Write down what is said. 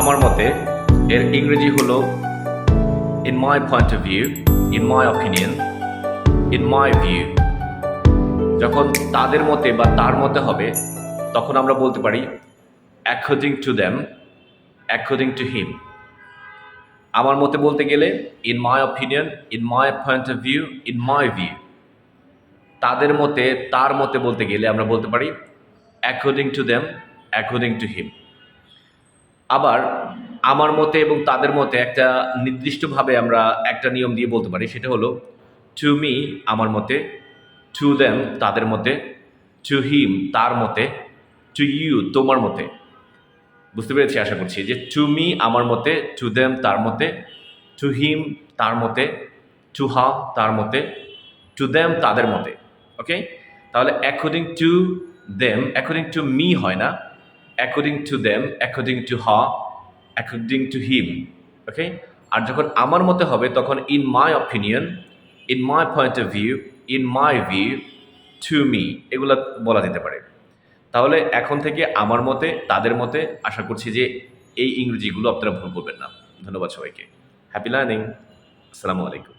আমার মতে, এর ইংরেজি হল in my point of view in my opinion in my view যখন তাদের মতে বা তার মতে হবে, তখন আমরা বলতে পারি according to them according to him আমার মতে বলতে গেলে in my opinion in my point of view in my view তাদের মতে, তার মতে বলতে গেলে আমরা বলতে পারি according to them according to him আবার আমার মতে এবং তাদের মতে একটা নির্দিষ্টভাবে আমরা একটা নিয়ম দিয়ে বলতে পারি, সেটা হলো টু মি আমার মতে টু দেম তাদের মতে টু হিম তার মতে টু ইউ তোমার মতে। বুঝতে পেরেছি, আশা করছি। যে টু মি আমার মতে টু দেম তার মতে টু হিম তার মতে টু হা তার মতে টু দেম তাদের মতে। ওকে তাহলে according to them according to me হয় না। According to them according to her according to him okay আর যখন আমার মতে হবে, তখন in my opinion in my point of view in my view to me এগুলো বলা যেতে পারে। তাহলে এখন থেকে আমার মতে, তাদের মতে, আশা করছি যে এই ইংরেজিগুলো আপনারা ভুল করবেন না। ধন্যবাদ সবাইকে। হ্যাপি লার্নিং আসসালামু আলাইকুম।